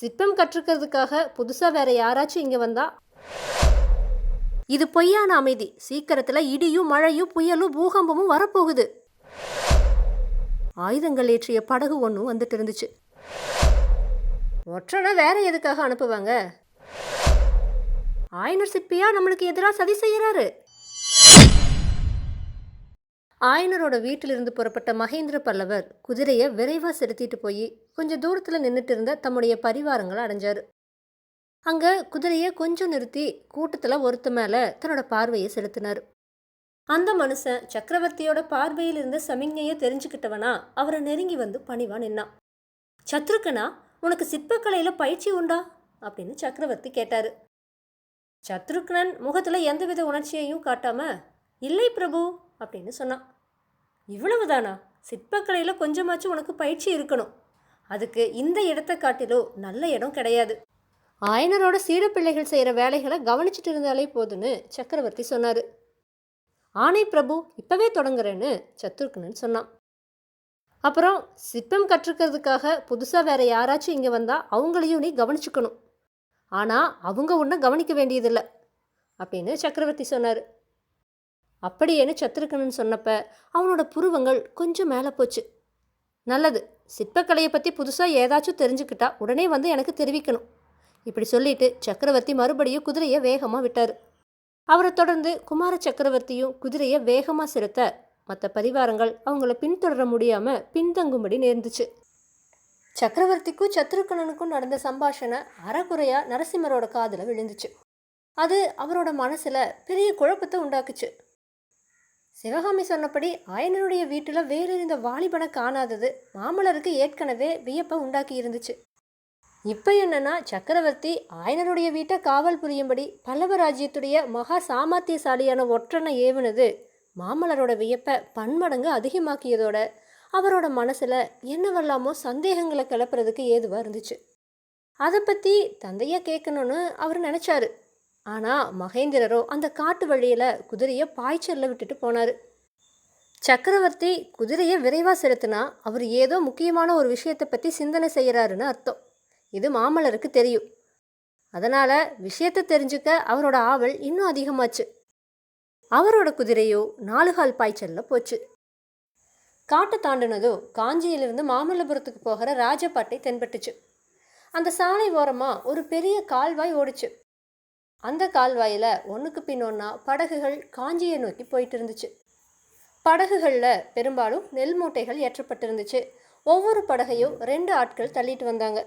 சிற்பம் கற்றுக்கிறதுக்காக புதுசாக வேற யாராச்சும் இங்கே வந்தா? இது பொய்யான அமைதி. சீக்கிரத்தில் இடியும் மழையும் புயலும் பூகம்பமும் வரப்போகுது. ஆயுதங்கள் ஏற்றிய படகு ஒன்றும் வந்துட்டு இருந்துச்சு. ஒற்றனை வேற எதுக்காக அனுப்புவாங்க? ஆயனர் சிற்பியா நம்மளுக்கு எதிராக சதி செய்கிறாரு ஆயனரோட வீட்டிலிருந்து புறப்பட்ட மகேந்திர பல்லவர் குதிரையை விரைவாக செலுத்திட்டு போய் கொஞ்சம் தூரத்தில் நின்றுட்டு இருந்த தம்முடைய பரிவாரங்களை அடைஞ்சார். அங்கே குதிரையை கொஞ்சம் நிறுத்தி கூட்டத்தில் ஒருத்த மேலே தன்னோட பார்வையை செலுத்தினார். அந்த மனுஷன் சக்கரவர்த்தியோட பார்வையில் இருந்த சமிக்ஞையை தெரிஞ்சுக்கிட்டவனா அவரை நெருங்கி வந்து பணிவா நின்னான் சத்ருக்கனா உனக்கு சிற்பக்கலையில் பயிற்சி உண்டா? அப்படின்னு சக்கரவர்த்தி கேட்டார். சத்ருக்னன் முகத்தில் எந்தவித உணர்ச்சியையும் காட்டாம இல்லை பிரபு அப்படின்னு சொன்னான். இவ்வளவுதானா? சிற்பக்கலையில் கொஞ்சமாச்சும் உனக்கு பயிற்சி இருக்கணும். அதுக்கு இந்த இடத்தை காட்டிலோ நல்ல இடம் கிடையாது. ஆயனரோட சீடப்பிள்ளைகள் செய்கிற வேலைகளை கவனிச்சிட்டு இருந்தாலே போதுன்னு சக்கரவர்த்தி சொன்னார். ஆணை பிரபு இப்போவே தொடங்குறேன்னு சத்துருக்குன்னு சொன்னான். அப்புறம் சிற்பம் கற்றுக்கிறதுக்காக புதுசாக வேற யாராச்சும் இங்கே வந்தால் அவங்களையும் நீ கவனிச்சுக்கணும். ஆனால் அவங்க ஒன்றும் கவனிக்க வேண்டியதில்லை அப்படின்னு சக்கரவர்த்தி சொன்னார். அப்படியேன்னு சத்ருக்கனன் சொன்னப்ப அவனோட புருவங்கள் கொஞ்சம் மேலே போச்சு. நல்லது சிற்பக்கலையை பற்றி புதுசாக ஏதாச்சும் தெரிஞ்சுக்கிட்டா உடனே வந்து எனக்கு தெரிவிக்கணும். இப்படி சொல்லிட்டு சக்கரவர்த்தி மறுபடியும் குதிரையை வேகமாக விட்டார். அவரை தொடர்ந்து குமார சக்கரவர்த்தியும் குதிரையை வேகமாக செலுத்த மற்ற பரிவாரங்கள் அவங்கள பின்தொடர முடியாமல் பின்தங்கும்படி நேர்ந்துச்சு. சக்கரவர்த்திக்கும் சத்ருக்கணனுக்கும் நடந்த சம்பாஷணை அறகுறையாக நரசிம்மரோட காதில் விழுந்துச்சு. அது அவரோட மனசில் பெரிய குழப்பத்தை உண்டாக்குச்சு. சிவகாமி சொன்னபடி ஆயனருடைய வீட்டில் வேறு இருந்த வாலிபனை காணாதது மாமல்லருக்கு ஏற்கனவே வியப்பை உண்டாக்கி இருந்துச்சு. இப்போ என்னன்னா சக்கரவர்த்தி ஆயனருடைய வீட்டை காவல் புரியும்படி பல்லவ ராஜ்யத்துடைய மகா சாமர்த்தியசாலியான ஒற்றனை ஏவுனது மாமல்லரோட வியப்பை பன்மடங்கு அதிகமாக்கியதோட அவரோட மனசில் என்னவெல்லாமோ சந்தேகங்களை கிளப்புறதுக்கு ஏதுவாக இருந்துச்சு. அதை பற்றி தந்தையை கேட்கணும்னு அவர் நினச்சாரு. ஆனால் மகேந்திரரோ அந்த காட்டு வழியில் குதிரையை பாய்ச்சலில் விட்டுட்டு போனார். சக்கரவர்த்தி குதிரையை விரைவாக செலுத்தினா அவர் ஏதோ முக்கியமான ஒரு விஷயத்தை பற்றி சிந்தனை செய்கிறாருன்னு அர்த்தம். இது மாமல்லருக்கு தெரியும். அதனால் விஷயத்தை தெரிஞ்சுக்க அவரோட ஆவல் இன்னும் அதிகமாச்சு. அவரோட குதிரையோ நாலுகால் பாய்ச்சலில் போச்சு. காட்டை தாண்டினதோ காஞ்சியிலிருந்து மாமல்லபுரத்துக்கு போகிற ராஜபாட்டை தென்பட்டுச்சு. அந்த சாலை ஓரமாக ஒரு பெரிய கால்வாய் ஓடுச்சு. அந்த கால்வாயில் ஒன்றுக்கு பின் ஒன்றா படகுகள் காஞ்சியை நோக்கி போயிட்டு இருந்துச்சு படகுகளில் பெரும்பாலும் நெல் மூட்டைகள் ஏற்றப்பட்டிருந்துச்சு. ஒவ்வொரு படகையும் ரெண்டு ஆட்கள் தள்ளிட்டு வந்தாங்க.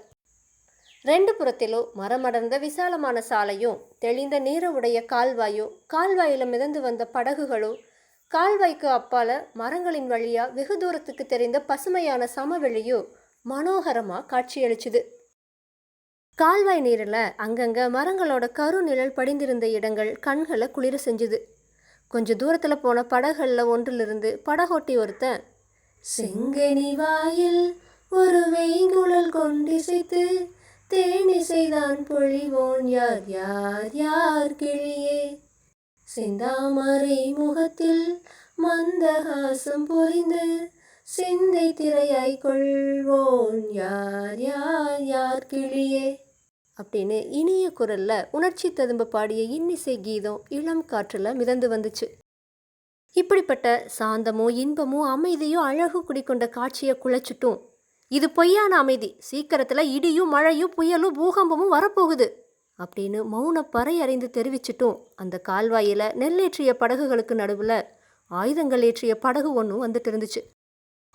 ரெண்டு புறத்திலும் மரமடர்ந்த விசாலமான சாலையும் தெளிந்த நீர உடைய கால்வாயும் கால்வாயில் மிதந்து வந்த படகுகளும் கால்வாய்க்கு அப்பால மரங்களின் வழியாக வெகு தூரத்துக்கு தெரிந்த பசுமையான சமவெளியும் மனோகரமாக காட்சியளிச்சுது. கால்வாய் நீரில் அங்கங்கே மரங்களோட கருநிழல் படிந்திருந்த இடங்கள் கண்களை குளிர செஞ்சுது. கொஞ்ச தூரத்தில் போன படகுகளில் ஒன்றிலிருந்து படகோட்டி ஒருத்தன் செங்கனி வாயில் ஒரு வெய்குழல் கொண்டிசைத்து தேனிசைதான் பொழிவோன் யார் யார் யார் கிளியே? செந்தாமரை முகத்தில் மந்தகாசம் பொறிந்து சிந்தை திரையாய் கொள்வோன் யார் யார் யார் கிளியே? அப்படின்னு இனிய குரல்ல உணர்ச்சி ததும்ப பாடிய இன்னிசை கீதம் இளம் காற்றில் மிதந்து வந்துச்சு. இப்படிப்பட்ட சாந்தமோ இன்பமோ அமைதியோ அழகு குடிக்கொண்ட காட்சியை குலைச்சிட்டும். இது பொய்யான அமைதி. சீக்கிரத்தில் இடியும் மழையும் புயலும் பூகம்பமும் வரப்போகுது அப்படின்னு மௌன பறை அறிந்து தெரிவிச்சிட்டும். அந்த கால்வாயில் நெல்லேற்றிய படகுகளுக்கு நடுவில் ஆயுதங்கள் ஏற்றிய படகு ஒன்றும் வந்துட்டு இருந்துச்சு.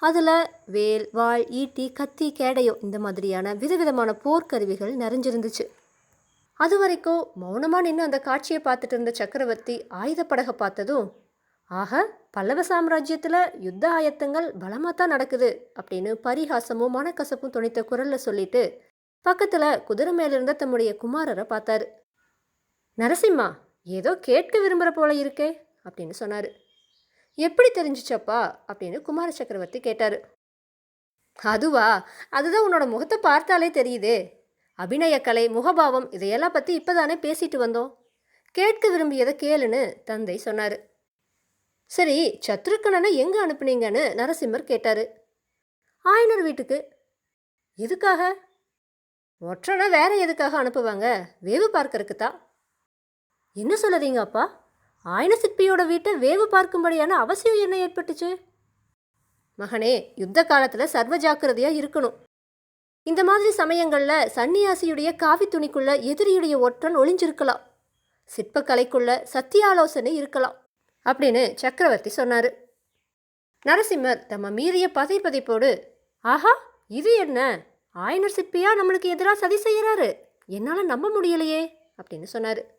அதில் வேல் வாள் ஈட்டி கத்தி கேடையோ இந்த மாதிரியான விதவிதமான போர்க்கருவிகள் நிறைஞ்சிருந்துச்சு. அது வரைக்கும் மௌனமாக நின்று அந்த காட்சியை பார்த்துட்டு இருந்த சக்கரவர்த்தி ஆயுதப்படகை பார்த்ததும் ஆக பல்லவ சாம்ராஜ்யத்தில் யுத்த ஆயத்தங்கள் பலமாக தான் நடக்குது அப்படின்னு பரிகாசமும் மனக்கசப்பும் துணித்த குரலில் சொல்லிட்டு பக்கத்தில் குதிரை மேலிருந்த தம்முடைய குமாரரை பார்த்தாரு. நரசிம்மா ஏதோ கேட்க விரும்புகிற போல இருக்கே அப்படின்னு சொன்னார். எப்படி தெரிஞ்சிச்சப்பா? அப்படின்னு குமார சக்கரவர்த்தி கேட்டார். அதுவா? அதுதான் உன்னோட முகத்தை பார்த்தாலே தெரியுதே. அபிநயக்கலை முகபாவம் இதையெல்லாம் பற்றி இப்போதானே பேசிட்டு வந்தோம். கேட்க விரும்பியதை கேளுன்னு தந்தை சொன்னார். சரி சத்ருக்கணனை எங்கே அனுப்புனீங்கன்னு நரசிம்மர் கேட்டார். ஆயனர் வீட்டுக்கு. எதுக்காக? ஒற்றனை வேற எதுக்காக அனுப்புவாங்க? வேவு பார்க்கறதுக்கு தான் என்ன சொல்லுறீங்க அப்பா ஆயன சிற்பியோட வீட்டை வேவு பார்க்கும்படியான அவசியம் என்ன ஏற்பட்டுச்சு? மகனே யுத்த காலத்தில் சர்வ ஜாக்கிரதையாக இருக்கணும். இந்த மாதிரி சமயங்களில் சன்னியாசியுடைய காவி துணிக்குள்ள எதிரியுடைய ஒற்றன் ஒளிஞ்சிருக்கலாம். சிற்பக்கலைக்குள்ள சத்தியாலோசனை இருக்கலாம் அப்படின்னு சக்கரவர்த்தி சொன்னார். நரசிம்மர் தம்ம மீறிய பதை பதைப்போடு ஆஹா இது என்ன? ஆயனர் சிற்பியா நம்மளுக்கு எதிராக சதி செய்கிறாரு என்னால் நம்ப முடியலையே அப்படின்னு சொன்னார்.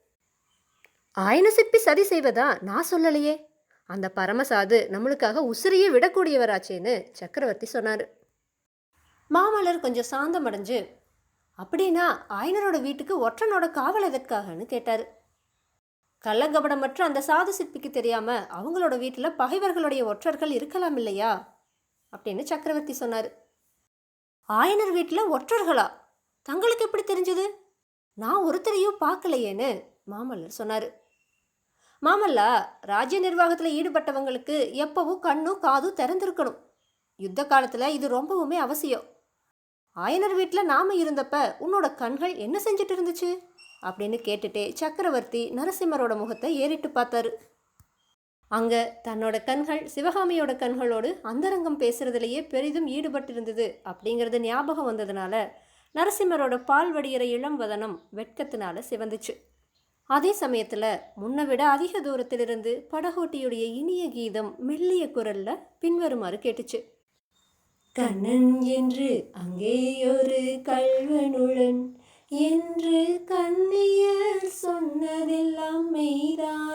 ஆயன சிற்பி சதி செய்வதா நான் சொல்லலையே. அந்த பரமசாது நம்மளுக்காக உசிரியே விடக்கூடியவராச்சேன்னு சக்கரவர்த்தி சொன்னார். மாமல்லர் கொஞ்சம் சாந்தம் அடைஞ்சு அப்படின்னா ஆயனரோட வீட்டுக்கு ஒற்றனோட காவல் எதற்காகன்னு கேட்டார். கள்ளங்கபடமற்ற அந்த சாது சிற்பிக்கு தெரியாம அவங்களோட வீட்டில் பகைவர்களுடைய ஒற்றர்கள் இருக்கலாம் இல்லையா? அப்படின்னு சக்கரவர்த்தி சொன்னார். ஆயனர் வீட்டில் ஒற்றர்களா? தங்களுக்கு எப்படி தெரிஞ்சது? நான் ஒருத்தரையும் பார்க்கலையேன்னு மாமல்லர் சொன்னார். மாமல்லா ராஜ்ய நிர்வாகத்தில் ஈடுபட்டவங்களுக்கு எப்பவும் கண்ணும் காதும் திறந்திருக்கணும். யுத்த காலத்தில் இது ரொம்பவுமே அவசியம். ஆயனர் வீட்டில் நாம இருந்தப்ப உன்னோட கண்கள் என்ன செஞ்சுட்டு இருந்துச்சு? அப்படின்னு கேட்டுட்டே சக்கரவர்த்தி நரசிம்மரோட முகத்தை ஏறிட்டு பார்த்தாரு. அங்கே தன்னோட கண்கள் சிவகாமியோட கண்களோடு அந்தரங்கம் பேசுறதுலேயே பெரிதும் ஈடுபட்டிருந்தது அப்படிங்கிறது ஞாபகம் வந்ததுனால நரசிம்மரோட பால் வடிகிற இளம் வதனம் வெட்கத்தினால சிவந்துச்சு. அதே சமயத்தில் முன்னை விட அதிக தூரத்திலிருந்து படகோட்டியுடைய இனிய கீதம் மெல்லிய குரல்ல பின்வருமாறு கேட்டுச்சு. கண்ணன் என்று அங்கேயொரு கல்வனுடன் என்று கண்ணியர் சொன்னதெல்லாம் மெய்தான்